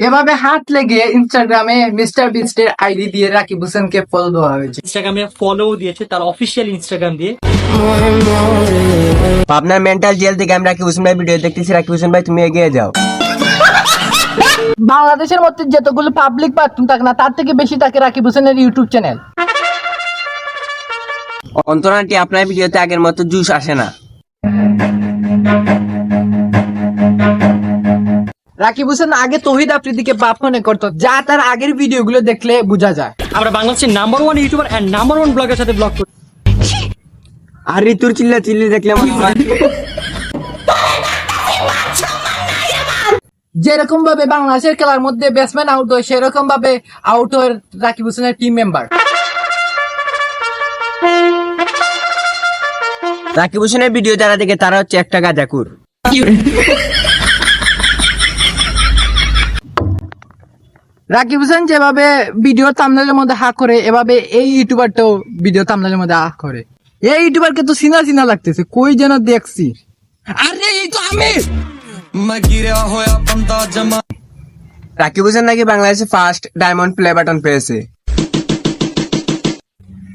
এভাবে হাত লেগে ইনস্টাগ্রামে মিস্টার বিস্টের আইডি দিয়ে রাকিব হোসেনকে ফলো দেওয়া হয়েছে। ইনস্টাগ্রামে ফলো দিয়েছে তার অফিসিয়াল ইনস্টাগ্রাম দিয়ে। আপনার মেন্টাল জেল থেকে আমি রাকিব হোসেন ভাই ভিডিও দেখতেছি। রাকিব হোসেন ভাই তুমি এগিয়ে যাও। বাংলাদেশের মধ্যে যতগুলো পাবলিক বাথরুম থাকে না তার থেকে বেশি থাকে রাকিব হোসেনের ইউটিউব চ্যানেল অন্তরানটি আপনার ভিডিওতে আগের মতো জুস আসে না। রাকিব হোসেন আগে তহিদ আফ্রিদিকে বাপ মনে করতো। যা তার আগের ভিডিওগুলো দেখলে বোঝা যায়। আমরা বাংলাদেশের number one YouTuber and number one ব্লগের সাথে ব্লগ করি। আর ঋতুর চিল্লা চিল্লি দেখলে যেরকম ভাবে বাংলাদেশের খেলার মধ্যে ব্যাটসম্যান আউট হয় সেরকম ভাবে আউট হয় রাকিব হোসেনের টিম মেম্বার রাকিব হোসেনের ভিডিও যারা দেখে তারা হচ্ছে একটা গাজাকুর রাকিব হোসেন যেভাবে ভিডিও তামলালের মধ্যে হা করে, এভাবে এই ইউটিউবারটাও ভিডিও তামলালের মধ্যে হা করে। এই ইউটিউবারকে তো চিনা চিনা লাগতেছে, কই যেন দেখছি? আরে, এই তো আমি রাকিব হোসেন নাকি বাংলাদেশে ফার্স্ট ডায়মন্ড প্লে বাটন পেয়েছে।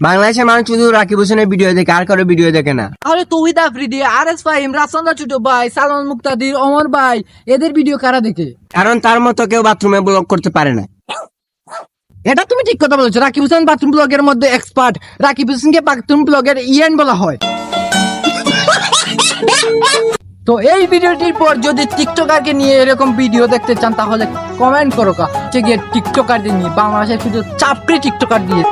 বাংলাদেশের মানুষ শুধু রাকিব হোসেনের ভিডিও দেখে আর কারও ভিডিও দেখে না। আরে তৌহিদ আফ্রিদি আর এস ফাহিম রাসন্দা ছোট ভাই সালমান মুক্তাদির অমর ভাই এদের ভিডিও কারা দেখে? কারণ তার মতো কেউ বাথরুমে ব্লগ করতে পারে না। এটা তুমি ঠিক কথা বলেছ। রাকিব হোসেন বাথরুম ব্লগের মধ্যে এক্সপার্ট রাকিব হোসেনকে বাথরুম ব্লগের ইয়েন বলা হয়। তো এই ভিডিওটির পর যদি টিকটকারকে নিয়ে এরকম ভিডিও দেখতে চান তাহলে কমেন্ট করো কা। গিয়ে টিকটকারদের নিয়ে বাংলাদেশের শুধু চাপড়ি টিকটকার দিয়ে।